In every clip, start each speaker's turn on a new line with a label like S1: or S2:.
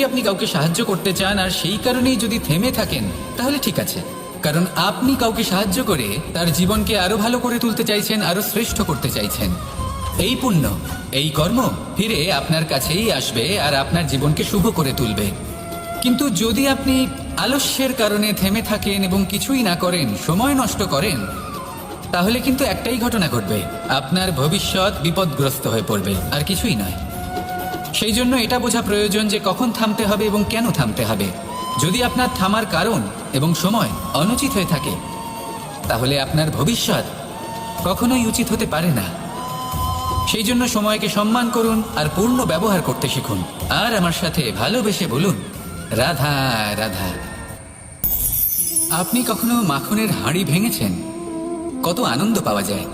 S1: যদি আপনি কাউকে সাহায্য করতে চান আর সেই কারণেই যদি থেমে থাকেন, তাহলে ঠিক আছে। কারণ আপনি কাউকে সাহায্য করে তার জীবনকে আরও ভালো করে তুলতে চাইছেন, আরও শ্রেষ্ঠ করতে চাইছেন। এই পুণ্য, এই কর্ম ফিরে আপনার কাছেই আসবে আর আপনার জীবনকে শুভ করে তুলবে। কিন্তু যদি আপনি আলস্যের কারণে থেমে থাকেন এবং কিছুই না করেন, সময় নষ্ট করেন, তাহলে কিন্তু একটাই ঘটনা ঘটবে। আপনার ভবিষ্যৎ বিপদগ্রস্ত হয়ে পড়বে, আর কিছুই নয়। সেই জন্য এটা বোঝা প্রয়োজন যে কখন থামতে হবে এবং কেন থামতে হবে। যদি আপনার থামার কারণ এবং সময় অনুচিত হয়ে থাকে, তাহলে আপনার ভবিষ্যৎ কখনোই উচিত হতে পারে না। সেই জন্য সময়কে সম্মান করুন আর পূর্ণ ব্যবহার করতে শিখুন। আর আমার সাথে ভালোবেসে বলুন, রাধা রাধা। আপনি কখনো মাখনের হাঁড়ি ভেঙেছেন? কত আনন্দ পাওয়া যায়।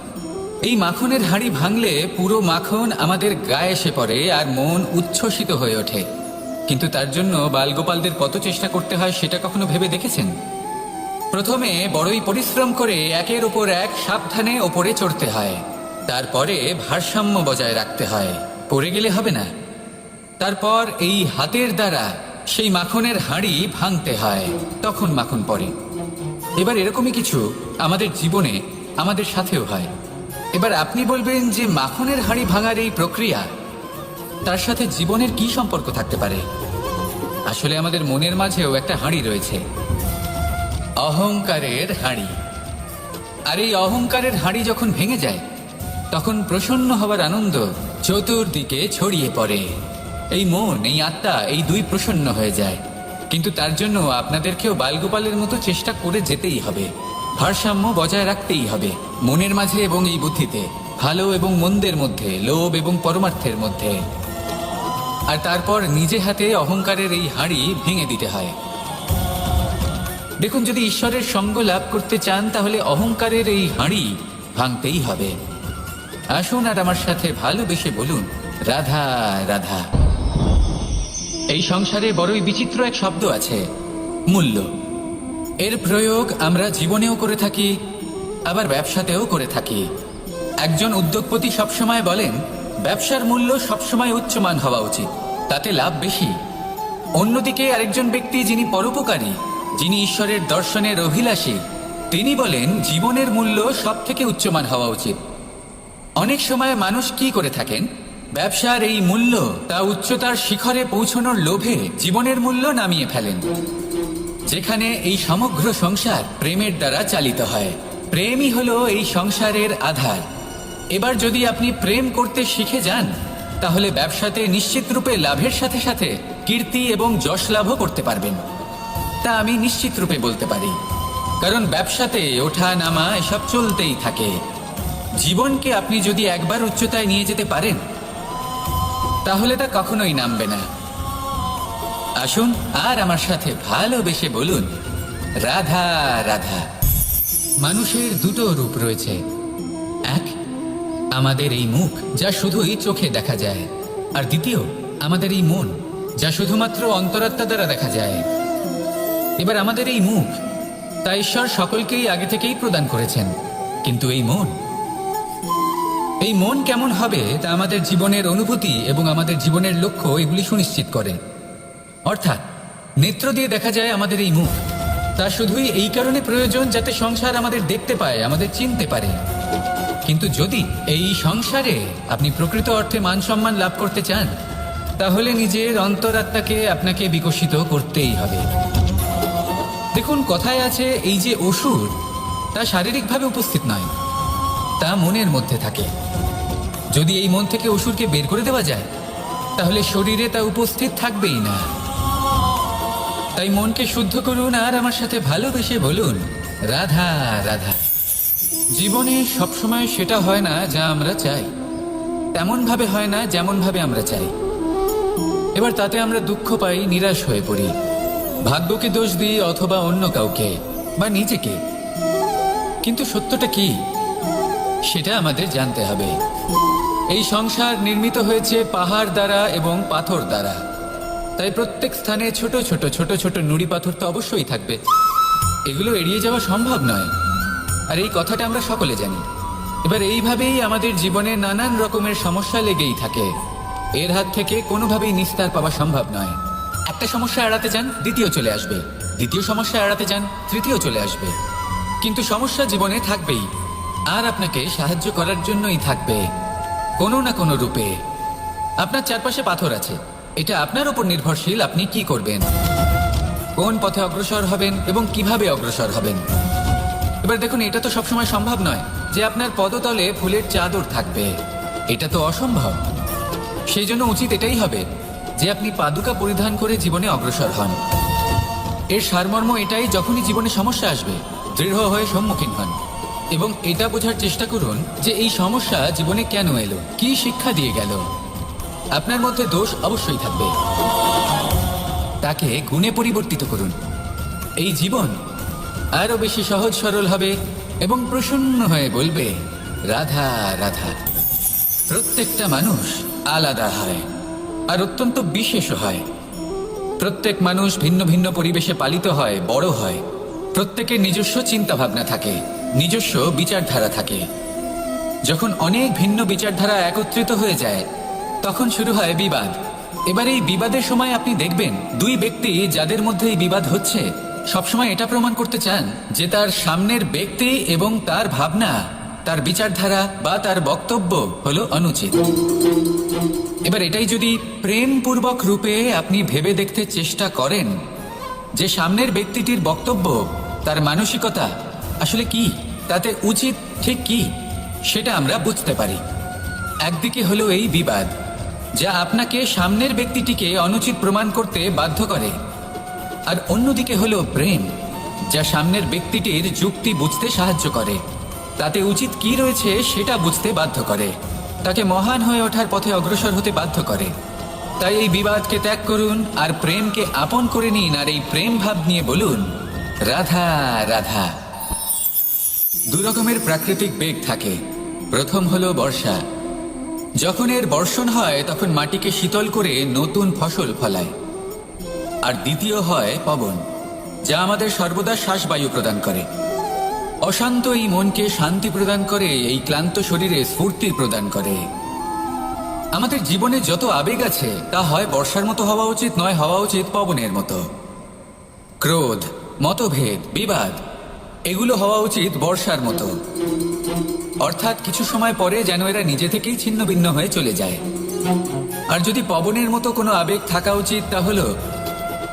S1: এই মাখনের হাঁড়ি ভাঙলে পুরো মাখন আমাদের গায়ে এসে পড়ে আর মন উচ্ছ্বসিত হয়ে ওঠে। কিন্তু তার জন্য বালগোপালদের কত চেষ্টা করতে হয় সেটা কখনো ভেবে দেখেছেন? প্রথমে বড়ই পরিশ্রম করে একের ওপর এক সাবধানে ওপরে চড়তে হয়। তারপরে ভারসাম্য বজায় রাখতে হয়। পড়ে গেলে হবে না। তারপর এই হাতের দ্বারা সেই মাখনের হাঁড়ি ভাঙতে হয়। তখন মাখন পড়ে। এবার এরকমই কিছু আমাদের জীবনে আমাদের সাথেও হয়। এবার আপনি বলবেন যে মাখনের হাঁড়ি ভাঙার এই প্রক্রিয়া, তার সাথে জীবনের কি সম্পর্ক থাকতে পারে? আসলে আমাদের মনের মাঝেও একটা হাঁড়ি রয়েছে। অহংকারের হাঁড়ি। আর এই অহংকারের হাঁড়ি যখন ভেঙে যায়, তখন প্রসন্ন হওয়ার আনন্দ চতুর্দিকে ছড়িয়ে পড়ে। এই মন, এই আত্মা, এই দুই প্রসন্ন হয়ে যায়। কিন্তু তার জন্য আপনাদেরকেও বালগোপালের মতো চেষ্টা করে যেতেই হবে। ভারসাম্য বজায় রাখতেই হবে, মনের মাঝে এবং এই বুদ্ধিতে, ভালো এবং মন্দের মধ্যে, লোভ এবং পরমার্থের মধ্যে। আর তারপর নিজে হাতে অহংকারের এই হাঁড়ি ভেঙে দিতে হয়। দেখুন, যদি ঈশ্বরের সঙ্গ লাভ করতে চান, তাহলে অহংকারের এই হাঁড়ি ভাঙতেই হবে। আসুন আর আমার সাথে ভালোবেসে বলুন, রাধা রাধা। এই সংসারে বড়ই বিচিত্র এক শব্দ আছে, মূল্য। এর প্রয়োগ আমরা জীবনেও করে থাকি, আবার ব্যবসাতেও করে থাকি। একজন উদ্যোগপতি সবসময় বলেন, ব্যবসার মূল্য সবসময় উচ্চমান হওয়া উচিত, তাতে লাভ বেশি। অন্যদিকে আরেকজন ব্যক্তি যিনি পরোপকারী, যিনি ঈশ্বরের দর্শনের অভিলাষী, তিনি বলেন, জীবনের মূল্য সব থেকে উচ্চমান হওয়া উচিত। অনেক সময় মানুষ কি করে থাকেন? ব্যবসার এই মূল্য তা উচ্চতার শিখরে পৌঁছানোর লোভে জীবনের মূল্য নামিয়ে ফেলেন। যেখানে এই সমগ্র সংসার প্রেমের দ্বারা চালিত হয়। প্রেমই হলো এই সংসারের আধার। এবার যদি আপনি প্রেম করতে শিখে যান, তাহলে ব্যবসাতে নিশ্চিত রূপে লাভের সাথে সাথে কীর্তি এবং যশ লাভও করতে পারবেন। তা আমি নিশ্চিত রূপে বলতে পারি। কারণ ব্যবসাতে ওঠা নামা এসব চলতেই থাকে। জীবনকে আপনি যদি একবার উচ্চতায় নিয়ে যেতে পারেন, তাহলে তা কখনোই নামবে না। আসুন আর আমার সাথে ভালোবেসে বলুন। রাধা রাধা। মানুষের দুটো রূপ রয়েছে। এক, আমাদের এই মুখ যা শুধুই চোখে দেখা যায়। আর দ্বিতীয়, আমাদের এই মন যা শুধুমাত্র অন্তরাত্মা দ্বারা দেখা যায়। এবার আমাদের এই মুখ, তা ঈশ্বর সকলকেই আগে থেকেই প্রদান করেছেন। কিন্তু এই মন এই মন কেমন হবে তা আমাদের জীবনের অনুভূতি এবং আমাদের জীবনের লক্ষ্য এগুলি সুনিশ্চিত করে। অর্থাৎ, নেত্র দিয়ে দেখা যায় আমাদের এই মুখ। তা শুধুই এই কারণে প্রয়োজন যাতে সংসার আমাদের দেখতে পায়, আমাদের চিনতে পারে। কিন্তু যদি এই সংসারে আপনি প্রকৃত অর্থে মান সম্মান লাভ করতে চান, তাহলে নিজের অন্তরাত্মাকে আপনাকে বিকশিত করতেই হবে। দেখুন, কথায় আছে, এই যে অসুর, তা শারীরিকভাবে উপস্থিত নয়, তা মনের মধ্যে থাকে। যদি এই মন থেকে অসুরকে বের করে দেওয়া যায়, তাহলে শরীরে তা উপস্থিত থাকবেই না। তাই মনকে শুদ্ধ করুন আর আমার সাথে ভালোবেসে বলুন, রাধা রাধা। জীবনে সবসময় সেটা হয় না যা আমরা চাই। তেমন ভাবে হয় না যেমন ভাবে আমরা চাই। এবার তাতে আমরা দুঃখ পাই, নিরাশ হয়ে পড়ি। ভাগ্যকে দোষ দিই অথবা অন্য কাউকে বা নিজেকে। কিন্তু সত্যটা কি, সেটা আমাদের জানতে হবে। এই সংসার নির্মিত হয়েছে পাহাড় দ্বারা এবং পাথর দ্বারা। তাই প্রত্যেক স্থানে ছোট ছোট ছোট ছোট নুড়ি পাথর তো অবশ্যই থাকবে। এগুলো এড়িয়ে যাওয়া সম্ভব নয়। আর এই কথাটা আমরা সকলে জানি। এবার এইভাবেই আমাদের জীবনে নানান রকমের সমস্যা লেগেই থাকে। এর হাত থেকে কোনোভাবেই নিস্তার পাওয়া সম্ভব নয়। একটা সমস্যা এড়াতে যান, দ্বিতীয় চলে আসবে। দ্বিতীয় সমস্যা এড়াতে যান, তৃতীয় চলে আসবে। কিন্তু সমস্যা জীবনে থাকবেই। আর আপনাকে সাহায্য করার জন্যই থাকবে। কোনো না কোনো রূপে। আপনার চারপাশে পাথর আছে। এটা আপনার উপর নির্ভরশীল, আপনি কি করবেন? কোন পথে অগ্রসর হবেন এবং কীভাবে অগ্রসর হবেন? এবার দেখুন, এটা তো সবসময় সম্ভব নয় যে আপনার পদতলে ফুলের চাদর থাকবে। এটা তো অসম্ভব। সেই জন্য উচিত এটাই হবে যে আপনি পাদুকা পরিধান করে জীবনে অগ্রসর হন। এর সারমর্ম এটাই যখনই জীবনে সমস্যা আসবে, দৃঢ় হয়ে সম্মুখীন হন। এবং এটা বোঝার চেষ্টা করুন যে এই সমস্যা জীবনে কেন এলো, কি শিক্ষা দিয়ে গেল। আপনার মধ্যে দোষ অবশ্যই থাকবে। তাকে গুণে পরিবর্তিত করুন। এই জীবন আরও বেশি সহজ সরল হবে এবং প্রসন্ন হয়ে বলবে, রাধা রাধা। প্রত্যেকটা মানুষ আলাদা হয় আর অত্যন্ত বিশেষ হয়। প্রত্যেক মানুষ ভিন্ন ভিন্ন পরিবেশে পালিত হয়, বড় হয়। প্রত্যেকের নিজস্ব চিন্তা ভাবনা থাকে, নিজস্ব বিচারধারা থাকে। যখন অনেক ভিন্ন বিচারধারা একত্রিত হয়ে যায় তখন শুরু হয় বিবাদ। এবার এই বিবাদের সময় আপনি দেখবেন দুই ব্যক্তি যাদের মধ্যে এই বিবাদ হচ্ছে, সবসময় এটা প্রমাণ করতে চান যে তার সামনের ব্যক্তি এবং তার ভাবনা, তার বিচারধারা বা তার বক্তব্য হলো অনুচিত। এবার এটাই যদি প্রেমপূর্বক রূপে আপনি ভেবে দেখতে চেষ্টা করেন যে সামনের ব্যক্তিটির বক্তব্য, তার মানসিকতা আসলে কি, তাতে উচিত ঠিক কি, সেটা আমরা বুঝতে পারি। একদিকে হলো এই বিবাদ যা আপনাকে সামনের ব্যক্তিটিকে অনুচিত প্রমাণ করতে বাধ্য করে। আর অন্যদিকে হলো প্রেম, যা সামনের ব্যক্তিটির যুক্তি বুঝতে সাহায্য করে। তাতে উচিত কি রয়েছে সেটা বুঝতে বাধ্য করে। তাকে মহান হয়ে ওঠার পথে অগ্রসর হতে বাধ্য করে। তাই এই বিবাদকে ত্যাগ করুন আর প্রেমকে আপন করে নিন আর এই প্রেম ভাব নিয়ে বলুন, রাধা রাধা। দু রকমের প্রাকৃতিক বেগ থাকে। প্রথম হলো বর্ষা। যখন এর বর্ষণ হয়, তখন মাটিকে শীতল করে নতুন ফসল ফলায়। আর দ্বিতীয় হয় পবন, যা আমাদের সর্বদা শ্বাসবায়ু প্রদান করে। অশান্ত এই মনকে শান্তি প্রদান করে, এই ক্লান্ত শরীরে স্ফূর্তি প্রদান করে। আমাদের জীবনে যত আবেগ আছে, তা হয় বর্ষার মতো হওয়া উচিত, নয় হওয়া উচিত পবনের মতো। ক্রোধ, মতভেদ, বিবাদ এগুলো হওয়া উচিত বর্ষার মতো। অর্থাৎ কিছু সময় পরে যেন এরা নিজে থেকেই ছিন্ন ভিন্ন হয়ে চলে যায়। আর যদি পবনের মতো কোনো আবেগ থাকা উচিত, তা হল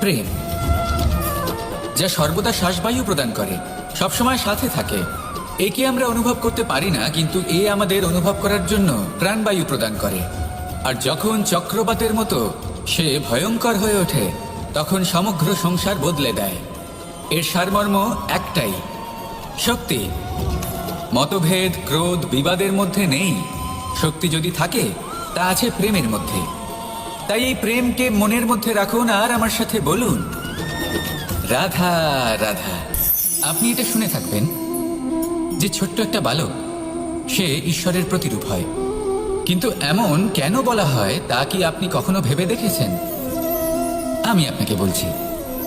S1: প্রেম, যা সর্বদা শ্বাসবায়ু প্রদান করে, সবসময় সাথে থাকে। একে আমরা অনুভব করতে পারি না, কিন্তু এ আমাদের অনুভব করার জন্য প্রাণবায়ু প্রদান করে। আর যখন চক্রপাতের মতো সে ভয়ঙ্কর হয়ে ওঠে, তখন সমগ্র সংসার বদলে দেয়। এর সারমর্ম একটাই শক্তি? মতভেদ, ক্রোধ, বিবাদের মধ্যে নেই। শক্তি যদি থাকে, তা আছে প্রেমের মধ্যে। তাই এই প্রেমকে মনের মধ্যে রাখুন আর আমার সাথে বলুন। রাধা রাধা, আপনি এটা শুনে থাকবেন যে ছোট্ট একটা বালক, সে ঈশ্বরের প্রতিরূপ হয়। কিন্তু এমন কেন বলা হয়, তা কি আপনি কখনো ভেবে দেখেছেন? আমি আপনাকে বলছি,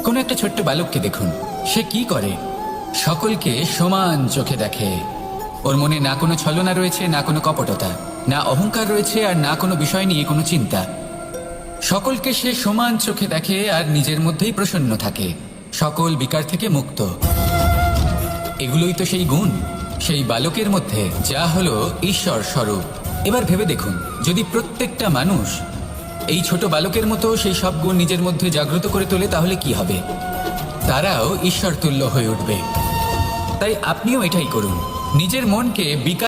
S1: কোনো একটা ছোট্ট বালককে দেখুন, সে কি করে? সকলকে সমান চোখে দেখে। ওর মনে না কোনো ছলনা রয়েছে, না কোনো কপটতা, না অহংকার রয়েছে, আর না কোনো বিষয় নিয়ে কোনো চিন্তা। সকলকে সে সমান চোখে দেখে আর নিজের মধ্যেই প্রসন্ন থাকে। সকল বিকার থেকে মুক্ত। এগুলোই তো সেই গুণ, সেই বালকের মধ্যে, যা হলো ঈশ্বর স্বরূপ। এবার ভেবে দেখুন, যদি প্রত্যেকটা মানুষ এই ছোট বালকের মতো সেই সব গুণ নিজের মধ্যে জাগ্রত করে তোলে, তাহলে কি হবে? তারাও ঈশ্বর তুল্য হয়ে উঠবে। তাই আপনিও এটাই করুন। নিজের মনকে বিকার